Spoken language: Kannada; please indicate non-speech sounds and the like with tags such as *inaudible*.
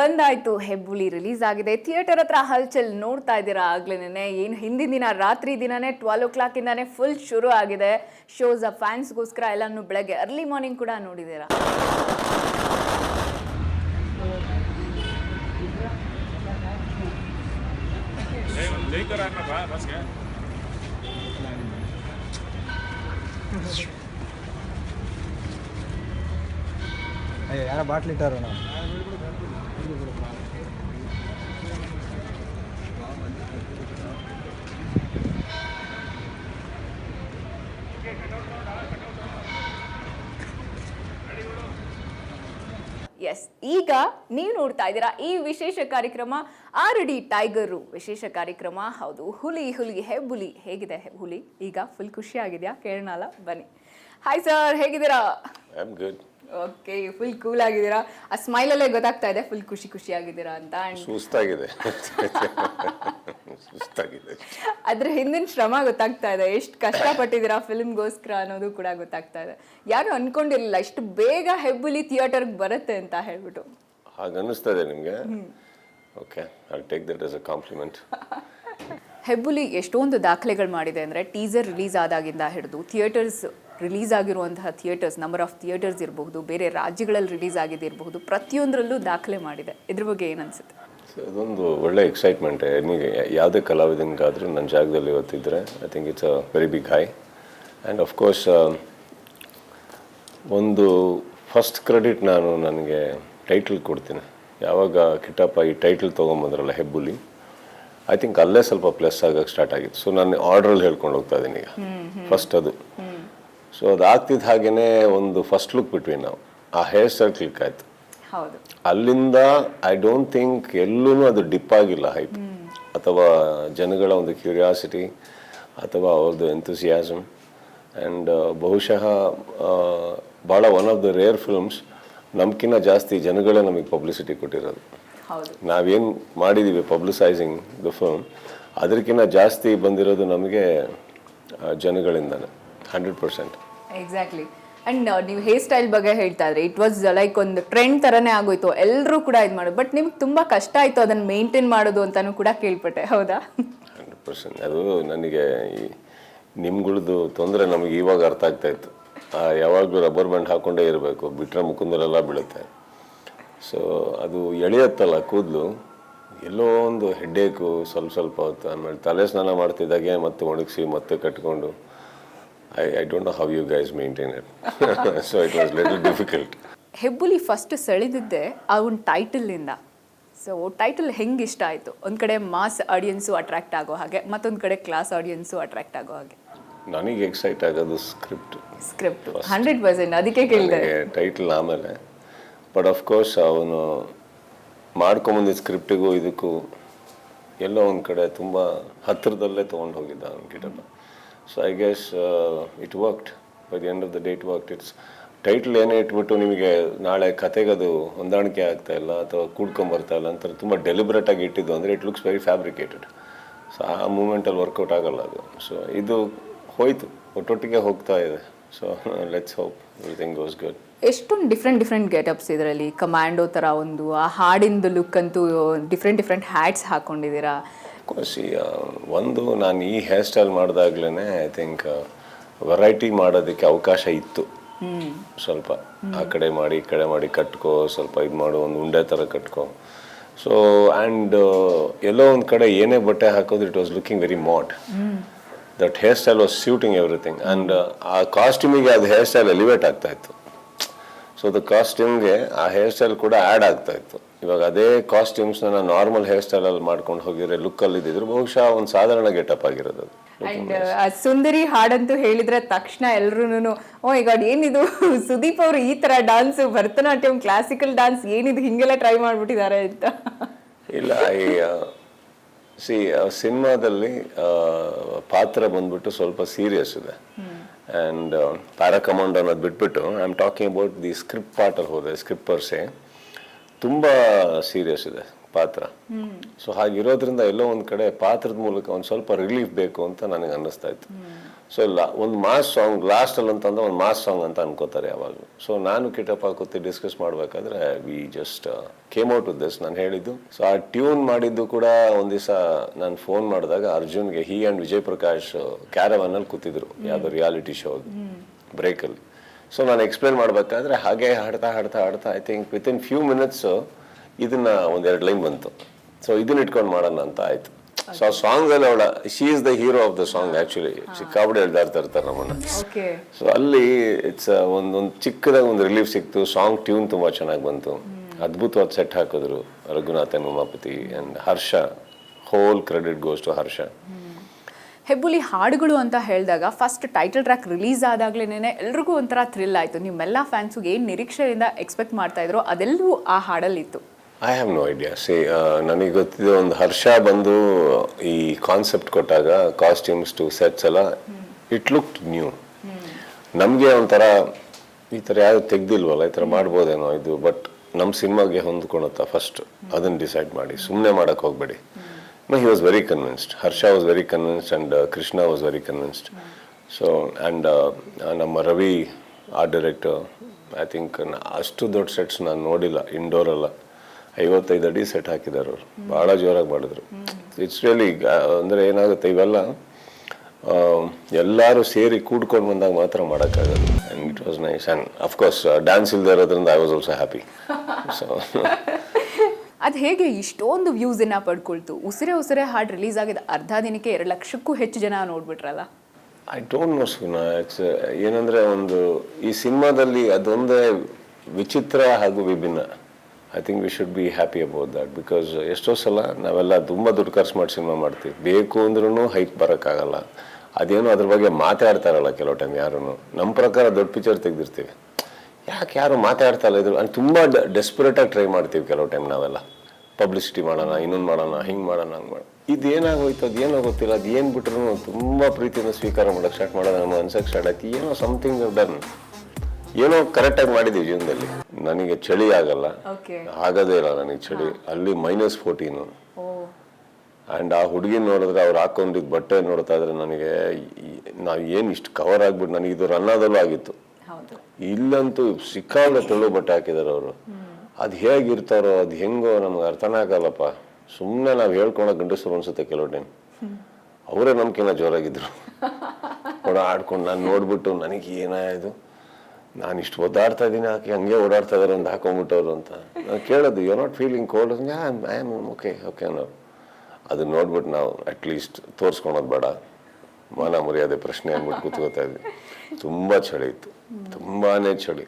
ಬಂದಾಯ್ತು. ಹೆಬ್ಬುಳಿ ರಿಲೀಸ್ ಆಗಿದೆ. ಥಿಯೇಟರ್ ಹತ್ರ ಹಲ್ಚಲ್ ನೋಡ್ತಾ ಇದ್ದೀರಾ ಆಗ್ಲೇನೆ? ಏನು ಹಿಂದಿನ ದಿನ ರಾತ್ರಿ ದಿನನೇ ಟ್ವೆಲ್ ಓ ಕ್ಲಾಕ್ ಇಂದಾನೆ ಫುಲ್ ಶುರು ಆಗಿದೆ. ಶೋಸ್ ಫ್ಯಾನ್ಸ್ಗೋಸ್ಕರ ಎಲ್ಲಾನು ಬೆಳಗ್ಗೆ ಅರ್ಲಿ ಮಾರ್ನಿಂಗ್ ಕೂಡ ನೋಡಿದ್ದೀರಾ? ಅಯ್ಯೋ ಯಾರ ಬಾಟ್ಲಿಟ್ಟಾರ ನಾವು ಎಸ್ ಈಗ ನೀವು ನೋಡ್ತಾ ಇದ್ದೀರಾ ಈ ವಿಶೇಷ ಕಾರ್ಯಕ್ರಮ ಆರ್ ಡಿ ಟೈಗರು. ವಿಶೇಷ ಕಾರ್ಯಕ್ರಮ, ಹೌದು. ಹುಲಿ ಹುಲಿ ಹೆಬ್ಬುಲಿ ಹೇಗಿದೆ ಹುಲಿ? ಈಗ ಫುಲ್ ಖುಷಿ ಆಗಿದೆಯಾ? ಕೇಳೋಣ ಬನ್ನಿ. ಹಾಯ್ ಸರ್ ಹೇಗಿದ್ದೀರಾ? ಓಕೆ ಫುಲ್ ಕೂಲ್ ಆಗಿದ್ದೀರಾ? ಆ ಸ್ಮೈಲಲ್ಲೇ ಗೊತ್ತಾಗ್ತಾ ಇದೆ ಫುಲ್ ಖುಷಿ ಖುಷಿ ಆಗಿದ್ದೀರಾ ಅಂತ ಸುಸ್ತಾಗಿದೆ. ಸುಸ್ತಾಗಿದೆ. ಅದ್ರ ಹಿಂದಿನ ಶ್ರಮ ಗೊತ್ತಾಗ್ತಾ ಇದೆ. ಎಷ್ಟು ಕಷ್ಟಪಟ್ಟಿದ್ದೀರಾ ಫಿಲ್ಮ್ಗೋಸ್ಕರ ಅನ್ನೋದು ಕೂಡ ಗೊತ್ತಾಗ್ತಾ ಇದೆ. ಯಾರು ಅನ್ಕೊಂಡಿರಲಿಲ್ಲ ಇಷ್ಟು ಬೇಗ ಹೆಬ್ಬುಲಿ ಥಿಯೇಟರ್ಗೆ ಬರುತ್ತೆ ಅಂತ ಹೇಳ್ಬಿಟ್ಟು. ಹಾಗೆ ಅನ್ನಿಸ್ತದೆ ನಿಮಗೆ? Okay I take that as a compliment Hebbuli ಎಷ್ಟೊಂದು ದಾಖಲೆಗಳು ಮಾಡಿದೆ ಅಂದರೆ ಟೀಸರ್ ರಿಲೀಸ್ ಆದಾಗಿಂದ ಹಿಡಿದು ಥಿಯೇಟರ್ಸ್ ರಿಲೀಸ್ ಆಗಿರುವಂತಹ ಥಿಯೇಟರ್ಸ್ ನಂಬರ್ ಆಫ್ ಥಿಯೇಟರ್ಸ್ ಇರಬಹುದು ಬೇರೆ ರಾಜ್ಯಗಳಲ್ಲಿ ರಿಲೀಸ್ ಆಗಿದೆ ಇರಬಹುದು ಪ್ರತಿಯೊಂದರಲ್ಲೂ ದಾಖಲೆ ಮಾಡಿದೆ. ಇದ್ರ ಬಗ್ಗೆ ಏನನ್ಸುತ್ತೆ ಅನ್ಸುತ್ತೆ? ಸೊ ಇದೊಂದು ಒಳ್ಳೆ ಎಕ್ಸೈಟ್ಮೆಂಟ್ ನಿಮಗೆ ಯಾವುದೇ ಕಲಾವಿದನಿಗಾದರೂ ನನ್ನ ಜಾಗದಲ್ಲಿ ಇವತ್ತಿದ್ದರೆ I think it's a very big high and of course ಒಂದು ಫಸ್ಟ್ ಕ್ರೆಡಿಟ್ ನಾನು ನನಗೆ ಟೈಟಲ್ ಕೊಡ್ತೀನಿ. ಯಾವಾಗ ಕಿಟ್ಟಪ್ಪ ಈ ಟೈಟಲ್ ತೊಗೊಂಬಂದ್ರಲ್ಲ ಹೆಬ್ಬುಲಿ ಐ ಥಿಂಕ್ ಅಲ್ಲೇ ಸ್ವಲ್ಪ ಪ್ಲಸ್ ಆಗಕ್ಕೆ ಸ್ಟಾರ್ಟ್ ಆಗಿತ್ತು. ಸೊ ನಾನು ಆರ್ಡ್ರಲ್ಲಿ ಹೇಳ್ಕೊಂಡು ಹೋಗ್ತಾ ಇದ್ದೀನಿ ಈಗ. ಫಸ್ಟ್ ಅದು. ಸೊ ಅದಾಗ್ತಿದ್ದ ಹಾಗೇನೆ ಒಂದು ಫಸ್ಟ್ ಲುಕ್ ಬಿಟ್ವಿ ನಾವು. ಆ ಹೇರ್ ಸ್ಟೈಲ್ ಕ್ಲಿಕ್ ಆಯಿತು. ಅಲ್ಲಿಂದ ಐ ಡೋಂಟ್ ಥಿಂಕ್ ಎಲ್ಲೂ ಅದು ಡಿಪ್ ಆಗಿಲ್ಲ ಹೈಪ್ ಅಥವಾ ಜನಗಳ ಒಂದು ಕ್ಯೂರಿಯಾಸಿಟಿ ಅಥವಾ ಅವ್ರದ್ದು ಎಂಥೂಸಿಯಾಸಮ್ ಆ್ಯಂಡ್ ಬಹುಶಃ ಆ, ಭಾಳ one of the rare films ನಮ್ಕಿನ್ನ ಜಾಸ್ತಿ ಜನಗಳೇ ನಮಗೆ ಪಬ್ಲಿಸಿಟಿ ಕೊಟ್ಟಿರೋದು. ನಾವೇನು ಮಾಡಿದ್ದೀವಿ ಪಬ್ಲಿಸೈಸಿಂಗ್ ದ ಫಿಲ್ಮ್ ಅದಕ್ಕಿಂತ ಜಾಸ್ತಿ ಬಂದಿರೋದು ನಮಗೆ ಜನಗಳಿಂದಾನೆ ಹಂಡ್ರೆಡ್ ಪರ್ಸೆಂಟ್ ಎಕ್ಸಾಕ್ಟ್ಲಿ ಅಂಡ್ ನೀವು ಹೇರ್ ಸ್ಟೈಲ್ ಬಗ್ಗೆ ಹೇಳ್ತಾ ಇದ್ರೆ ಇಟ್ ವಾಸ್ ಲೈಕ್ ಒಂದು ಟ್ರೆಂಡ್ ತರನೇ ಆಗೋಯ್ತು. ಎಲ್ಲರೂ ಕೂಡ ಇದು ಮಾಡೋದು ಬಟ್ ನಿಮ್ಗೆ ತುಂಬಾ ಕಷ್ಟ ಆಯಿತು ಅದನ್ನ ಮೇಂಟೈನ್ ಮಾಡೋದು ಅಂತಲೂ ಕೂಡ ಕೇಳ್ಪಟ್ಟೆ. ಹೌದಾ? Hundred percent. ಅದು ನನಗೆ ನಿಮ್ಗಳದ್ದು ತೊಂದರೆ ನಮಗೆ ಇವಾಗ ಅರ್ಥ ಆಗ್ತಾ ಇತ್ತು. ಯಾವಾಗಲೂ ರಬ್ಬರ್ ಬ್ಯಾಂಡ್ ಹಾಕ್ಕೊಂಡೇ ಇರಬೇಕು. ಬಿಟ್ಟರೆ ಮುಖಂದರೆಲ್ಲ ಬೀಳುತ್ತೆ. ಸೊ ಅದು ಎಳೆಯತ್ತಲ್ಲ ಕೂದಲು. ಎಲ್ಲೋ ಒಂದು ಹೆಡ್ಡೇಕು ಸ್ವಲ್ಪ ಸ್ವಲ್ಪ ಹೊತ್ತು. ಆಮೇಲೆ ತಲೆ ಸ್ನಾನ ಮಾಡ್ತಿದ್ದಾಗೆ ಮತ್ತೆ ಒಣಗಿಸಿ ಮತ್ತೆ ಕಟ್ಕೊಂಡು. I I know how you you guys it. *laughs* so so was a little difficult Hebbuli first ಸೆಳೆದಿದ್ದೆ ಆ ಒಂದು ಟೈಟಲಿಂದ ಸೊ ಟೈಟಲ್ ಹೆಂಗೆ ಇಷ್ಟ ಆಯಿತು? ಒಂದು ಕಡೆ ಮಾಸ್ ಆಡಿಯನ್ಸು ಅಟ್ರಾಕ್ಟ್ ಆಗೋ ಹಾಗೆ ಮತ್ತೊಂದು ಕಡೆ ಕ್ಲಾಸ್ ಆಡಿಯನ್ಸು ಅಟ್ರಾಕ್ಟ್ ಆಗೋ ಹಾಗೆ. ನನಗೆ ಎಕ್ಸೈಟ್ ಆಗೋದು ಸ್ಕ್ರಿಪ್ಟ್ ಸ್ಕ್ರಿಪ್ಟ್ ಹಂಡ್ರೆಡ್ ಪರ್ಸೆಂಟ್ ಅದಕ್ಕೆ ಕೇಳಿದೆ. ಟೈಟಲ್ ಆಮೇಲೆ ಬಟ್ ಅಫ್ಕೋರ್ಸ್ ಅವನು ಮಾಡ್ಕೊಂಬಂದಿದ್ದ ಸ್ಕ್ರಿಪ್ಟಿಗೂ ಇದಕ್ಕೂ ಎಲ್ಲೋ ಒಂದು ಕಡೆ ತುಂಬ ಹತ್ತಿರದಲ್ಲೇ ತೊಗೊಂಡು ಹೋಗಿದ್ದ ಅವನ Kittappa so I guess it worked by the end of the day it worked it's title ಏನೇ ಇಟ್ಬಿಟ್ಟು ನಿಮಗೆ ನಾಳೆ ಕತೆಗೆ ಅದು ಹೊಂದಾಣಿಕೆ ಆಗ್ತಾ ಇಲ್ಲ ಅಥವಾ ಕೂಡ್ಕೊಂಬರ್ತಾ ಇಲ್ಲ ಅಂತ ತುಂಬ ಡೆಲಿಬ್ರೇಟ್ ಆಗಿ ಇಟ್ಟಿದ್ದು. ಅಂದರೆ it looks very fabricated so ಆ ಮೂಮೆಂಟಲ್ಲಿ ವರ್ಕೌಟ್ ಆಗೋಲ್ಲ ಅದು. ಸೊ ಇದು ಹೋಯ್ತು. ಒಟ್ಟೊಟ್ಟಿಗೆ ಹೋಗ್ತಾ ಇದೆ. So let's hope everything goes good ಎಷ್ಟೊಂದು ಡಿಫ್ರೆಂಟ್ ಡಿಫ್ರೆಂಟ್ ಗೆಟಪ್ಸ್ ಇದರಲ್ಲಿ. ಕಮಾಂಡೋ ಥರ ಒಂದು, ಆ ಹಾಡಿಂದು ಲುಕ್ ಅಂತೂ ಡಿಫ್ರೆಂಟ್ ಡಿಫ್ರೆಂಟ್ ಹ್ಯಾಟ್ಸ್ ಹಾಕೊಂಡಿದ್ದೀರಾ ಈ ಒಂದು ನಾನು ಈ ಹೇರ್ ಸ್ಟೈಲ್ ಮಾಡಿದಾಗ್ಲೇ ಐ ಥಿಂಕ್ ವೆರೈಟಿ ಮಾಡೋದಕ್ಕೆ ಅವಕಾಶ ಇತ್ತು. ಸ್ವಲ್ಪ ಆ ಕಡೆ ಮಾಡಿ ಈ ಕಡೆ ಮಾಡಿ ಕಟ್ಕೋ ಸ್ವಲ್ಪ ಇದು ಮಾಡು ಒಂದು ಉಂಡೆ ಥರ ಕಟ್ಕೋ. ಸೊ ಆ್ಯಂಡ್ ಎಲ್ಲೋ ಒಂದು ಕಡೆ ಏನೇ ಬಟ್ಟೆ ಹಾಕೋದು it was looking very mod that hair style was suiting everything and ಆ ಕಾಸ್ಟ್ಯೂಮಿಗೆ ಅದು ಹೇರ್ ಸ್ಟೈಲ್ ಎಲಿವೇಟ್ ಆಗ್ತಾ ಇತ್ತು. ಸೊ ದ ಕಾಸ್ಟ್ಯೂಮ್ಗೆ ಆ ಹೇರ್ ಸ್ಟೈಲ್ ಕೂಡ ಆ್ಯಡ್ ಆಗ್ತಾ ಇತ್ತು. ಇವಾಗ ಅದೇ ಕಾಸ್ಟ್ಯೂಮ್ಸ್ನ ನಾನು ನಾರ್ಮಲ್ ಹೇರ್ ಸ್ಟೈಲಲ್ಲಿ ಮಾಡ್ಕೊಂಡು ಹೋಗಿದ್ರೆ ಲುಕ್ಕಲ್ಲಿ ಇದ್ದಿದ್ರು ಬಹುಶಃ ಒಂದು ಸಾಧಾರಣ ಗೆಟಪ್ ಆಗಿರೋದು ಅದು. ಅಂಡ್ ಸುಂದರಿ ಹಾಡಂತೂ ಹೇಳಿದ್ರೆ ತಕ್ಷಣ ಎಲ್ಲರೂನು ಓ ಈಗ ಏನಿದು? *laughs* ಸುದೀಪ್ ಅವರು ಈ ತರ ಡಾನ್ಸ್ ಭರತನಾಟ್ಯಂ ಕ್ಲಾಸಿಕಲ್ ಡಾನ್ಸ್ ಏನಿದು ಹಿಂಗೆಲ್ಲ ಟ್ರೈ ಮಾಡ್ಬಿಟ್ಟಿದ್ದಾರೆ ಅಂತ. ಇಲ್ಲ ಈ ಸಿ ಸಿನಿಮಾದಲ್ಲಿ ಪಾತ್ರ ಬಂದ್ಬಿಟ್ಟು ಸ್ವಲ್ಪ ಸೀರಿಯಸ್ ಇದೆ. ಆ್ಯಂಡ್ ಪ್ಯಾರಾಕಮಾಂಡ್ ಅನ್ನೋದು ಬಿಟ್ಬಿಟ್ಟು I am talking about the script ಪಾರ್ಟಲ್ಲಿ ಹೋದೆ ಸ್ಕ್ರಿಪ್ಟ್ ಪರ್ಸೆ ತುಂಬ ಸೀರಿಯಸ್ ಇದೆ ಪಾತ್ರ. ಸೊ ಹಾಗಿರೋದ್ರಿಂದ ಎಲ್ಲೋ ಒಂದು ಕಡೆ ಪಾತ್ರದ ಮೂಲಕ ಒಂದು ಸ್ವಲ್ಪ ರಿಲೀಫ್ ಬೇಕು ಅಂತ ನನಗೆ ಅನ್ನಿಸ್ತಾ ಇತ್ತು. ಸೊ ಇಲ್ಲ ಒಂದು ಮಾಸ್ ಸಾಂಗ್ ಲಾಸ್ಟಲ್ಲಿ ಅಂತಂದ್ರೆ ಒಂದು ಮಾಸ್ ಸಾಂಗ್ ಅಂತ ಅನ್ಕೋತಾರೆ ಯಾವಾಗಲೂ. ಸೊ ನಾನು ಕಿಟಪ್ಪ ಕೂತಿ ಡಿಸ್ಕಸ್ ಮಾಡಬೇಕಾದ್ರೆ we just came out with this ನಾನು ಹೇಳಿದ್ದು. ಸೊ ಆ ಟ್ಯೂನ್ ಮಾಡಿದ್ದು ಕೂಡ ಒಂದು ದಿವಸ ನಾನು ಫೋನ್ ಮಾಡಿದಾಗ ಅರ್ಜುನ್ಗೆ ಹಿ ಆ್ಯಂಡ್ ವಿಜಯ್ ಪ್ರಕಾಶ್ ಕ್ಯಾರವನಲ್ಲಿ ಕೂತಿದ್ರು. ಯಾವುದೋ ರಿಯಾಲಿಟಿ ಶೋ ಬ್ರೇಕಲ್ಲಿ ಸೊ ನಾನು ಎಕ್ಸ್ಪ್ಲೇನ್ ಮಾಡಬೇಕಾದ್ರೆ ಹಾಗೆ ಹಾಡ್ತಾ ಹಾಡ್ತಾ ಹಾಡ್ತಾ I think within in few minutes ಇದನ್ನು ಒಂದೆರಡು ಲೈನ್ ಬಂತು. ಸೊ ಇದನ್ನ ಇಟ್ಕೊಂಡು ಮಾಡೋಣ ಅಂತ ಆಯ್ತು. ಸೊ ಆ ಸಾಂಗ್ ಅಲ್ಲಿ ಅವಳ she is the hero of the song actually ಸಿಕ್ಕಾಪಟ್ಟೆ ಹೇಳ್ತಾ ಇರ್ತಾರೆ ನಮ್ಮನ್ನ. ಸೊ ಅಲ್ಲಿ ಇಟ್ಸ್ ಒಂದೊಂದು ಚಿಕ್ಕದಾಗಿ ಒಂದು ರಿಲೀಫ್ ಸಿಕ್ತು. ಸಾಂಗ್ ಟ್ಯೂನ್ ತುಂಬಾ ಚೆನ್ನಾಗಿ ಬಂತು. ಅದ್ಭುತವಾದ ಸೆಟ್ ಹಾಕಿದ್ರು Raghunathan Umapathy and Harsha. Whole credit goes to Harsha. Hebbuli ಹಾಡುಗಳು ಅಂತ ಹೇಳಿದಾಗ ಫಸ್ಟ್ ಟೈಟಲ್ ಟ್ರ್ಯಾಕ್ ರಿಲೀಸ್ ಆದಾಗ್ಲೇನೆ ಎಲ್ರಿಗೂ ಒಂಥರ ಥ್ರಿಲ್ ಆಯಿತು. ನಿಮ್ಮೆಲ್ಲ ಫ್ಯಾನ್ಸಿಗೆ ಏನು ನಿರೀಕ್ಷೆಯಿಂದ ಎಕ್ಸ್ಪೆಕ್ಟ್ ಮಾಡ್ತಾ ಇದ್ರೋ ಅದೆಲ್ಲವೂ ಆ ಹಾಡಲ್ಲಿತ್ತು. I have no idea see ನನಗೆ ಗೊತ್ತಿದೆ ಒಂದು ಹರ್ಷ ಬಂದು ಈ ಕಾನ್ಸೆಪ್ಟ್ ಕೊಟ್ಟಾಗ ಕಾಸ್ಟ್ಯೂಮ್ಸ್ ಟು ಸೆಟ್ಸ್ ಎಲ್ಲ ಇಟ್ ಲುಕ್ ನ್ಯೂ ನಮಗೆ ಒಂಥರ ಈ ಥರ ಯಾರು ತೆಗ್ದಿಲ್ವಲ್ಲ ಈ ಥರ ಮಾಡ್ಬೋದೇನೋ ಇದು ಬಟ್ ನಮ್ಮ ಸಿನಿಮಾಗೆ ಹೊಂದ್ಕೊಳತ್ತಾ ಫಸ್ಟ್ ಅದನ್ನು ಡಿಸೈಡ್ ಮಾಡಿ. ಸುಮ್ಮನೆ ಮಾಡೋಕೆ ಹೋಗಬೇಡಿ. He was very convinced Harsha was very convinced and Krishna was very convinced so and ನಮ್ಮ Ravi art director I think ಅಷ್ಟು ದೊಡ್ಡ ಸೆಟ್ಸ್ ನಾನು ನೋಡಿಲ್ಲ ಇಂಡೋರ್ ಅಲ್ಲ. ಐವತ್ತೈದು ಅಡಿ ಸೆಟ್ ಹಾಕಿದ್ದಾರೆ ಅವರು. ಭಾಳ ಜೋರಾಗಿ ಮಾಡಿದ್ರು. ಇಟ್ಸ್ ರಿಯಲಿ ಅಂದರೆ ಏನಾಗುತ್ತೆ ಇವೆಲ್ಲ ಎಲ್ಲರೂ ಸೇರಿ ಕೂಡ್ಕೊಂಡು ಬಂದಾಗ ಮಾತ್ರ ಮಾಡೋಕ್ಕಾಗಲ್ಲ. And it was nice and of course dance ಇಲ್ಲದೆ ಇರೋದ್ರಿಂದ I was also happy so ಅದು ಹೇಗೆ ಇಷ್ಟೊಂದು ವ್ಯೂಸನ್ನು ಪಡ್ಕೊಳ್ತು? ಉಸಿರೆ ಉಸಿರೆ ಹಾಡು ರಿಲೀಸ್ ಆಗಿದ ಅರ್ಧ ದಿನಕ್ಕೆ ಎರಡು ಲಕ್ಷಕ್ಕೂ ಹೆಚ್ಚು ಜನ ನೋಡ್ಬಿಟ್ರಲ್ಲ? ಐ ಡೋಂಟ್ ನೋ ಸುನಾ ಇಟ್ಸ್ ಏನಂದರೆ ಒಂದು ಈ ಸಿನಿಮಾದಲ್ಲಿ ಅದೊಂದೇ ವಿಚಿತ್ರ ಹಾಗೂ ವಿಭಿನ್ನ. I think we should be happy about that because ಎಷ್ಟೋ ಸಲ ನಾವೆಲ್ಲ ತುಂಬ ದುಡ್ಡು ಖರ್ಚು ಮಾಡಿ ಸಿನಿಮಾ ಮಾಡ್ತೀವಿ. ಬೇಕು ಅಂದ್ರೂ ಹೈಕ್ ಬರೋಕ್ಕಾಗಲ್ಲ. ಅದೇನೋ ಅದ್ರ ಬಗ್ಗೆ ಮಾತಾಡ್ತಾರಲ್ಲ ಕೆಲವು ಟೈಮ್ ಯಾರೂ ನಮ್ಮ ಪ್ರಕಾರ ದೊಡ್ಡ ಪಿಕ್ಚರ್ ತೆಗೆದಿರ್ತೀವಿ. ಯಾಕೆ ಯಾರು ಮಾತಾಡ್ತಾ ಇಲ್ಲ ಇದ್ರು ಅಂದ್ರೆ ತುಂಬ ಡೆಸ್ಪರೇಟಾಗಿ ಟ್ರೈ ಮಾಡ್ತೀವಿ ಕೆಲವು ಟೈಮ್ ನಾವೆಲ್ಲ. ಪಬ್ಲಿಸಿಟಿ ಮಾಡೋಣ, ಇನ್ನೊಂದು ಮಾಡೋಣ, ಹಿಂಗೆ ಮಾಡೋಣ, ಹಂಗೆ ಮಾಡೋಣ. ಇದು ಏನಾಗೋಯ್ತು ಅದು ಏನೋ ಗೊತ್ತಿಲ್ಲ, ಅದು ಏನು ಬಿಟ್ರು ತುಂಬ ಪ್ರೀತಿಯಿಂದ ಸ್ವೀಕಾರ ಮಾಡೋಕ್ಕೆ ಸ್ಟಾರ್ಟ್ ಮಾಡೋಣ ನಮ್ಮ ಅನ್ಸಕ್ಕೆ ಸ್ಟಾರ್ಟ್ ಆಯ್ತು. ಏನೋ ಸಮಥಿಂಗ್ ಡನ್ ಏನೋ ಕರೆಕ್ಟಾಗಿ ಮಾಡಿದ್ದೀವಿ ಜೀವನದಲ್ಲಿ. ನನಗೆ ಚಳಿ ಆಗಲ್ಲ. ಓಕೆ ಆಗೋದೇ ಇಲ್ಲ ನನಗೆ ಚಳಿ. ಅಲ್ಲಿ ಮೈನಸ್ ಫೋರ್ಟೀನು ಓ. ಆ್ಯಂಡ್ ಆ ಹುಡುಗಿ ನೋಡಿದ್ರೆ ಅವ್ರು ಹಾಕೊಂಡಿದ್ದ ಬಟ್ಟೆ ನೋಡ್ತಾ ಇದ್ರೆ ನನಗೆ ನಾವು ಏನು ಇಷ್ಟು ಕವರ್ ಆಗ್ಬಿಟ್ಟು ನನಗೆ ಇದು ರನ್ನಾದಲ್ಲೂ ಆಗಿತ್ತು. ಹೌದು. ಇಲ್ಲಂತೂ ಸಿಕ್ಕಾಗ ತೆಳು ಬಟ್ಟೆ ಹಾಕಿದಾರೆ ಅವರು. ಅದು ಹೇಗಿರ್ತಾರೋ ಅದು ಹೆಂಗೋ ನಮ್ಗೆ ಅರ್ಥನೇ ಆಗಲ್ಲಪ್ಪ. ಸುಮ್ಮನೆ ನಾವು ಹೇಳ್ಕೊಳ ಗಂಡಸರು ಅನ್ಸುತ್ತೆ ಕೆಲವು ಟೈಮ್ ಅವರೇ ನಮ್ಕಿನ್ನ ಜೋರಾಗಿದ್ರು. ಓಡಾಡ್ಕೊಂಡು ನಾನು ನೋಡ್ಬಿಟ್ಟು ನನಗೆ ಏನಾಯ್ತು ನಾನು ಇಷ್ಟು ಒದ್ದಾಡ್ತಾ ಇದ್ದೀನಿ, ಆಕೆ ಹಂಗೆ ಓಡಾಡ್ತಾ ಇದಾರೆ ಅಂತ ಹಾಕೊಂಡ್ಬಿಟ್ಟವ್ರು ಅಂತ. ನಾನು ಕೇಳೋದು you not feeling cold I am okay okay ಅನ್ನೋರು. ಅದನ್ನ ನೋಡ್ಬಿಟ್ಟು ನಾವು ಅಟ್ಲೀಸ್ಟ್ ತೋರಿಸ್ಕೊಳೋದು ಬೇಡ. ಮಾನ ಮರ್ಯಾದೆ ಪ್ರಶ್ನೆ ಅಂದ್ಬಿಟ್ಟು ಕೂತ್ಕೋತಾ ಇದ್ವಿ. ತುಂಬ ಚಳಿ ಇತ್ತು. ತುಂಬಾ ಚಳಿ.